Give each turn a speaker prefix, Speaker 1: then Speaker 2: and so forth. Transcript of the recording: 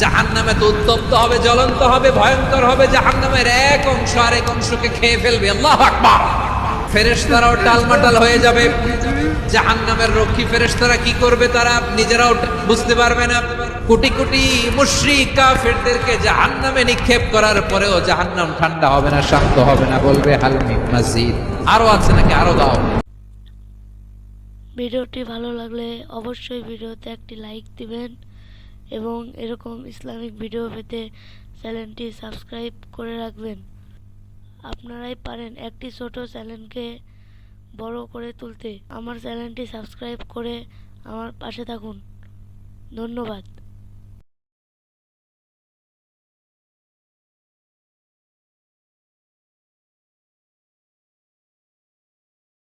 Speaker 1: জাহান নামে তো উত্তপ্ত হবে, জ্বলন্ত হবে, ভয়ঙ্কর হবে জাহান নামের এক অংশ আর এক অংশকে খেয়ে ফেলবে। আল্লাহ আকবার। ফেরেশতারাও টালমাটাল হয়ে যাবে। জাহান নামের রক্ষী ফেরেশতারা কি করবে তারা নিজেরাও বুঝতে পারবে না। কোটি কোটি মুশরিক কাফেরদেরকে জাহান নামে নিক্ষেপ করার পরেও জাহান নাম ঠান্ডা হবে না, শান্ত হবে না, বলবে আরও আছে নাকি? আরও দাও।
Speaker 2: ভিডিওটি ভালো লাগলে অবশ্যই ভিডিওতে একটি লাইক দিবেন। এবং এরকম ইসলামিক ভিডিও পেতে চ্যানেলটি সাবস্ক্রাইব করে রাখবেন। আপনারাই পারেন একটি ছোট চ্যানেলকে বড় করে তুলতে। আমার চ্যানেলটি সাবস্ক্রাইব করে আমার পাশে থাকুন। ধন্যবাদ।